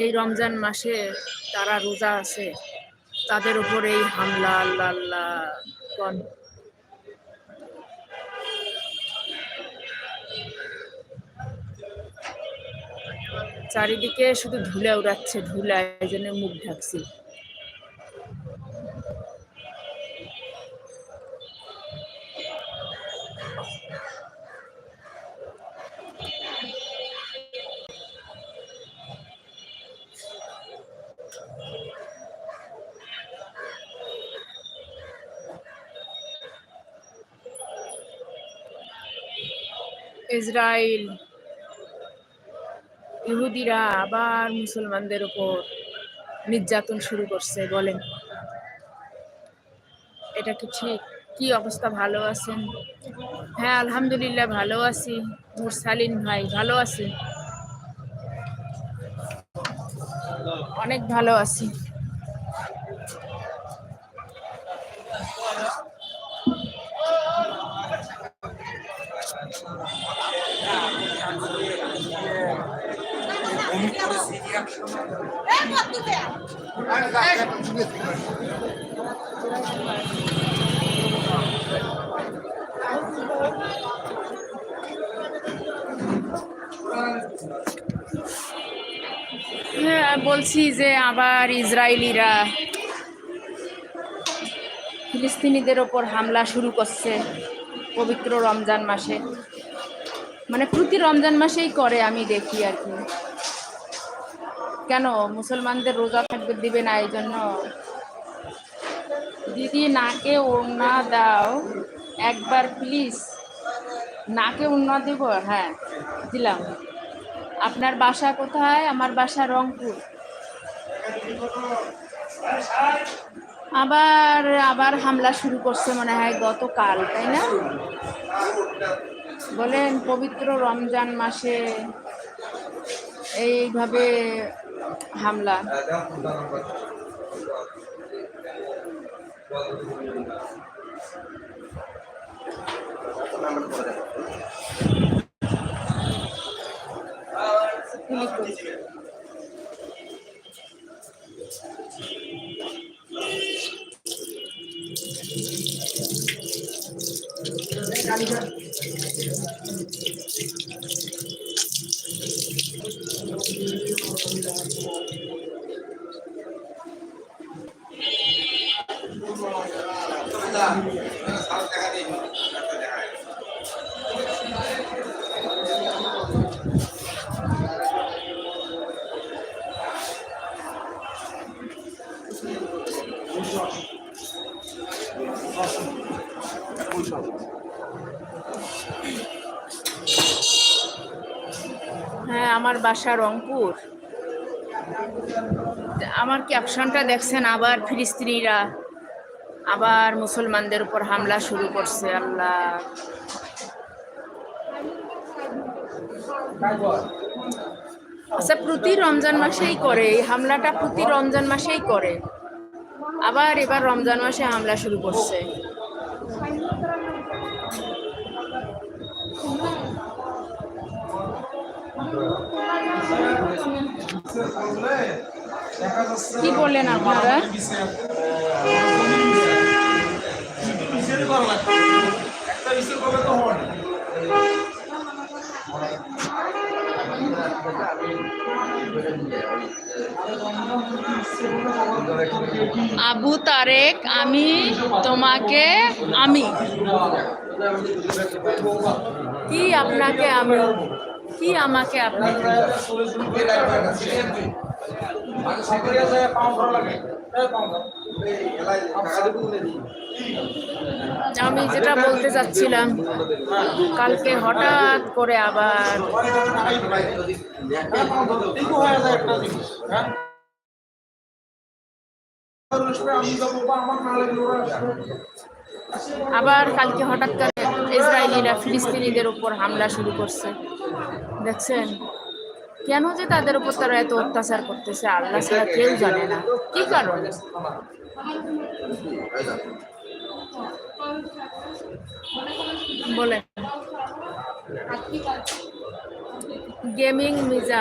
এই রমজান মাসে তারা রোজা আছে, তাদের উপর এই হামলা, আল্লাহ আল্লাহ, কন। চারিদিকে শুধু ধুলে উড়াচ্ছে, ধুলা, এই জন্য মুখ ঢাকছি। ইসরায়েল ইহুদিরা আবার মুসলমানদের উপর নির্যাতন শুরু করছে, বলেন। এটা কি ঠিক? কি অবস্থা? ভালো আছেন? হ্যাঁ আলহামদুলিল্লাহ, ভালো আছি। মুরসালিন ভাই, ভালো আছি। অনেক ভালো আছি। হ্যাঁ বলছি যে আবার ইসরায়েলিরা ফিলিস্তিনিদের ওপর হামলা শুরু করছে পবিত্র রমজান মাসে। মানে প্রতি রমজান মাসেই করে, আমি দেখি আর কি। কেন মুসলমানদের রোজা থাকবে দিবে না এই জন্য? দিদি, নাকে ওড়না দাও। একবার প্লিজ নাকে ওড়না দেব? হ্যাঁ দিলাম। আপনার বাসা কোথায়? আমার বাসা রংপুর। আবার আবার হামলা শুরু করছে মনে হয় গতকাল, তাই না? বলেন, পবিত্র রমজান মাসে এইভাবে হামলা। ক্লিক করি। হ্যাঁ আমার বাসা রংপুর। আমার ক্যাপশনটা দেখছেন? আবার ফিলিস্তিনিরা, আবার মুসলমানদের উপর হামলা শুরু করছে, আল্লাহ। আচ্ছা প্রতি রমজান মাসেই করে, এই হামলাটা প্রতি রমজান মাসেই করে। আবার এবার রমজান মাসে হামলা শুরু করছে। কি বললেন আপনারা? আবু তারেক আমি তোমাকে আমি। কি আপনাকে আমি? কি আমাকে আপনি আমি যেটা বলতে চাচ্ছিলাম কালকে হঠাৎ করে আবার আবার কালকে হঠাৎ করে ইসরায়েলিরা, ফিলিস্তিনিদের উপর হামলা শুরু করছে। দেখছেন? কেন যে তাদের উপর তারা এত অত্যাচার করতেছে, আল্লাহ ছাড়া কেউ জানে না। কি কারণে? বলেন। গেমিং মিজা